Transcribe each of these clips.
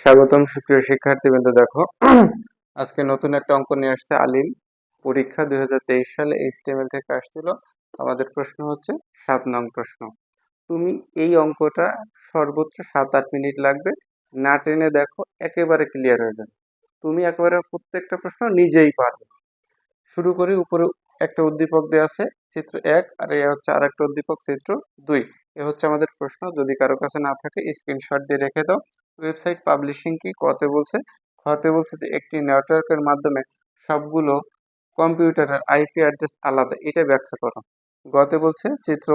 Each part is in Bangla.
স্বাগতম সুপ্রিয় শিক্ষার্থীবৃন্দ, দেখো। আজকে নতুন একটা অঙ্ক নিয়ে আসছে আলিম। পরীক্ষা দুই হাজার তেইশ সালে এইচটিএমএল থেকে আসছিল। আমাদের প্রশ্ন হচ্ছে, সাত নং প্রশ্ন। তুমি এই অঙ্কটা সর্বোচ্চ সাত আট মিনিট লাগবে। না টেনে দেখো, একেবারে ক্লিয়ার হয়ে যাবে। তুমি একেবারে প্রত্যেকটা প্রশ্ন নিজেই পারবে। শুরু করি, উপরে একটা উদ্দীপক দেওয়া আছে, চিত্র এক, আর এ হচ্ছে আর একটা উদ্দীপক, চিত্র দুই। এ হচ্ছে আমাদের প্রশ্ন। যদি কারও কাছে না থাকে স্ক্রিনশট দিয়ে রেখে দাও। ওয়েবসাইট পাবলিশিং কি কতে বলছে? খতে বলছে যে একটি নেটওয়ার্কের মাধ্যমে সবগুলো কম্পিউটারের আইপি অ্যাড্রেস আলাদা, এটা ব্যাখ্যা করো। গতে বলছে চিত্র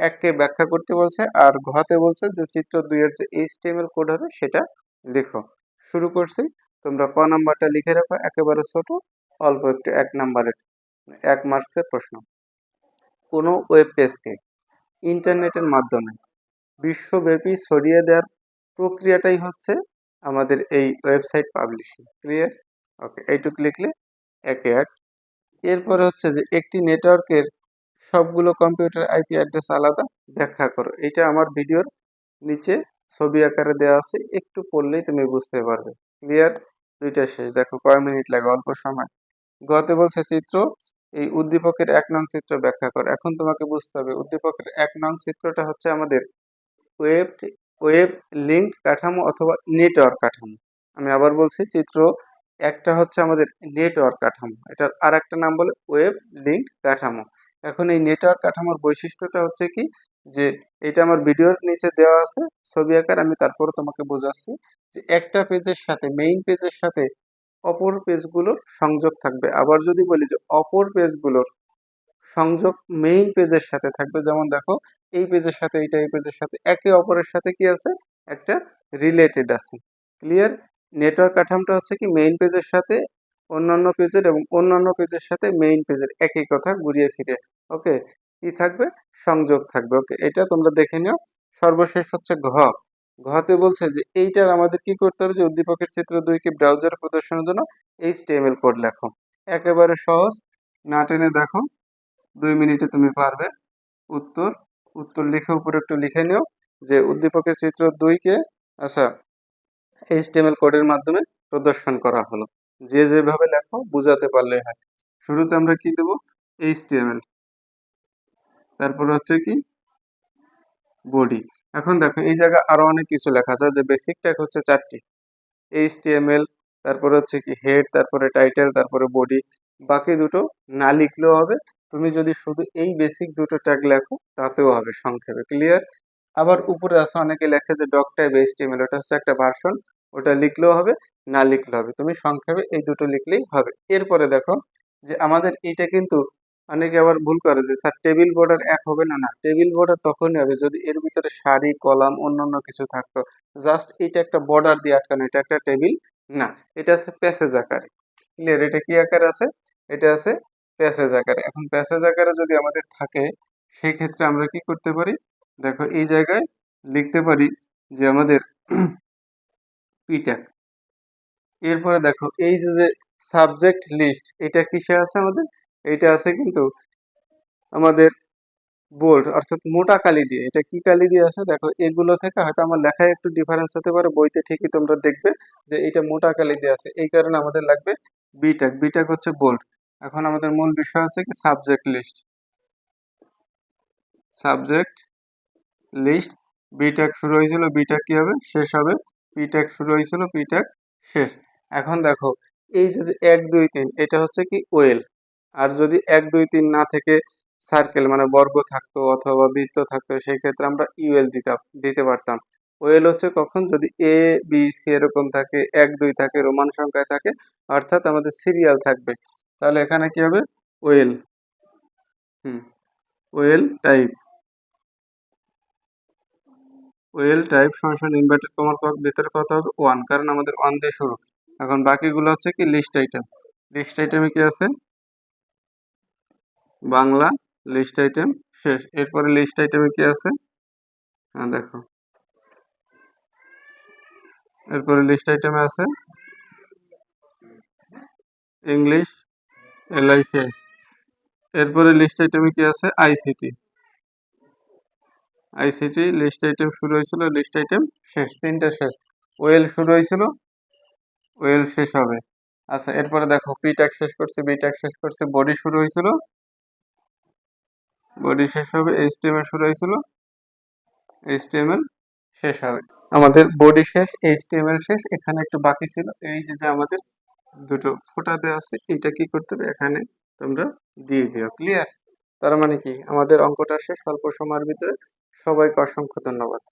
এককে ব্যাখ্যা করতে বলছে আর ঘতে বলছে যে চিত্র দুইয়ের যে এইচটিএমএল কোড হবে সেটা লিখো। শুরু করছি, তোমরা ক নাম্বারটা লিখে রাখো, একেবারে ছোট, অল্প একটু এক নাম্বারের, এক মার্কসের প্রশ্ন। কোনো ওয়েব পেজকে ইন্টারনেটের মাধ্যমে বিশ্বব্যাপী ছড়িয়ে দেওয়ার প্রক্রিয়াটাই হচ্ছে আমাদের এই ওয়েবসাইট পাবলিশিং ক্লিয়ার ওকে এইটুকু লিখলে একে এক। এরপরে হচ্ছে যে একটি নেটওয়ার্কের সবগুলো কম্পিউটার আইপি অ্যাড্রেস আলাদা, ব্যাখ্যা করো। এটা আমার ভিডিওর নিচে ছবি আকারে দেওয়া আছে, একটু পড়লেই তুমি বুঝতে পারবে। ক্লিয়ার দুইটা শেষ। দেখো, কয় মিনিট লাগে? অল্প সময়। গতে বলছে চিত্র, এই উদ্দীপকের এক নং চিত্র ব্যাখ্যা করো। এখন তোমাকে বুঝতে হবে, উদ্দীপকের এক নং চিত্রটা হচ্ছে আমাদের ওয়েব ওয়েব লিঙ্ক কাঠামো অথবা নেটওয়ার্ক কাঠামো। আমি আবার বলছি, চিত্র একটা হচ্ছে আমাদের নেটওয়ার্ক কাঠামো। এটার আর একটা নাম বলে ওয়েব লিঙ্ক কাঠামো। এখন এই নেটওয়ার্ক কাঠামোর বৈশিষ্ট্যটা হচ্ছে কি? যে এটা আমার ভিডিওর নিচে দেওয়া আছে, ছবি আকার, আমি তারপরে তোমাকে বোঝাচ্ছি যে একটা পেজের সাথে মেইন পেজের সাথে অপর পেজগুলোর সংযোগ থাকবে। আবার যদি বলি যে অপর পেজগুলোর সংযোগ মেইন পেজের সাথে থাকবে। যেমন দেখো, এই পেজের সাথে, এইটা এই পেজের সাথে, একে অপরের সাথে কি আছে? একটা রিলেটেড আছে। ক্লিয়ার নেটওয়ার্ক কাঠামোটা হচ্ছে কি মেইন পেজের সাথে, অন্যান্য পেজের এবং অন্যান্য পেজের সাথে মেইন পেজের একই কথা ঘুরিয়ে ফিরে ওকে কি থাকবে? সংযোগ থাকবে। ওকে এটা তোমরা দেখে নিও। সর্বশেষ হচ্ছে ঘ। ঘতে বলছে যে, এইটার আমাদের কি করতে হবে? যে, উদ্দীপকের চিত্র দুইকে ব্রাউজার প্রদর্শনের জন্য এইচটিএমএল কোড লেখো। একেবারে সহজ। না টেনে দেখো। দুই মিনিটে তুমি পারবে উত্তর। উত্তর লিখে, উপরে একটু লিখে নিও যে উদ্দীপকের চিত্র দুইকে আচ্ছা এইচটিএমএল কোডের মাধ্যমে প্রদর্শন করা হলো। যে যেভাবে লেখো, বুঝাতে পারলে হয়। শুরুতে আমরা কি দেব? এইচটিএমএল তারপর হচ্ছে কি? বডি এখন দেখো, এই জায়গায় আরও অনেক কিছু লেখা আছে, যে বেসিক ট্যাগ হচ্ছে চারটি। এইচটিএমএল তারপরে হচ্ছে কি হেড তারপরে টাইটেল তারপরে বডি বাকি দুটো না লিখলেও হবে তুমি যদি শুধু এই বেসিক দুটো ট্যাগ লেখো, তাতেও হবে সংক্ষেপে ক্লিয়ার আবার উপরে আছে অনেকে লেখে যে ডক টাইপ এইচটিএমএল ওটা হচ্ছে একটা ভার্সন ওটা লিখলেও হবে, না লিখলেও হবে। তুমি সংক্ষেপে এই দুটো লিখলেই হবে। এরপরে দেখো যে আমাদের এটা কিন্তু অনেকে আবার ভুল করে যে, স্যার টেবিল বর্ডার এক হবে না না। টেবিল বর্ডার তখনই হবে যদি এর ভিতরে সারি কলাম, অন্যান্য কিছু থাকতো। জাস্ট এটা একটা বর্ডার দিয়ে আটকানো, এটা একটা টেবিল না। এটা আছে প্যাসেজ আকারে। ক্লিয়ার এটা কি আকারে আছে? এটা আছে প্যাসেজ আকারে এখন প্যাসেজ আকারে যদি আমাদের থাকে সেই ক্ষেত্রে আমরা কি করতে পারি? দেখো, এই জায়গায় লিখতে পারি যে আমাদের পিট্যাক এরপরে দেখো, এই যে সাবজেক্ট লিস্ট, এটা কিসে আছে আমাদের? এটা আছে কিন্তু আমাদের বোল্ড অর্থাৎ মোটা কালি দিয়ে। এটা কি কালি দিয়ে আছে? দেখো, এগুলো থেকে হয়তো আমার লেখায় একটু ডিফারেন্স হতে পারে, বইতে ঠিকই তোমরা দেখবে যে এটা মোটা কালি দিয়ে আছে। এই কারণে আমাদের লাগবে বিটেক বিটেক হচ্ছে বোল্ড এখন আমাদের মূল বিষয় হচ্ছে কি subject list subject list BTech শুরু হয়েছিল বিটেক কি হবে? শেষ হবে। পিটেক শুরু হয়েছিল পিটেক শেষ। এখন দেখো, এই যে এক, দুই, তিন, এটা হচ্ছে কি ওয়েল আর যদি এক, দুই, তিন না থেকে সার্কেল মানে বর্গ থাকতো অথবা বৃত্ত থাকতো, সেই ক্ষেত্রে আমরা ইউএল দিতাম, দিতে পারতাম। ওয়েল হচ্ছে কখন? যদি এ বি সি এরকম থাকে, এক, দুই থাকে, রোমান সংখ্যায় থাকে, অর্থাৎ আমাদের সিরিয়াল থাকবে। তাহলে এখানে কি হবে? ওয়েল। হুম। Well type. ওয়েল টাইপ সমান ইনভার্টেড কমার ভিতরে কত হবে? ওয়ান, কারণ আমাদের ওয়ান দিয়ে শুরু। এখন বাকিগুলো হচ্ছে কি লিস্ট আইটেম। লিস্ট আইটেমে কি আছে? বাংলা লিস্ট আইটেম শেষ। এরপরে লিস্ট আইটেমে কি আছে? হ্যাঁ দেখো। এরপরে লিস্ট আইটেমে আছে? ইংলিশ এলআই শেষ এরপরে লিস্ট আইটেমে কি আছে? আইসিটি আইসিটি লিস্ট আইটেম শুরু হয়েছিল লিস্ট আইটেম শেষ, তিনটা শেষ। ওয়েল শুরু হয়েছিল ওয়েল শেষ হবে। আচ্ছা এরপরে দেখো পি ট্যাগ শেষ করছে বি ট্যাগ শেষ করছে বডি শুরু হয়েছিল। বডি শেষ হবে এইচটিএমএল শুরু হয়েছিল। এইচটিএমএল শেষ হবে। আমাদের বডি শেষ এইচটিএমএল শেষ, এখানে একটু বাকি ছিল। এই যে আমাদের দুটো ফোটা দেওয়া আছে এটা কি করতে হবে? এখানে তোমরা দিয়ে দিও ক্লিয়ার তার মানে কি? আমাদের অঙ্কটা শেষ, অল্প সময়ের ভিতরে সবাইকে অসংখ্য ধন্যবাদ।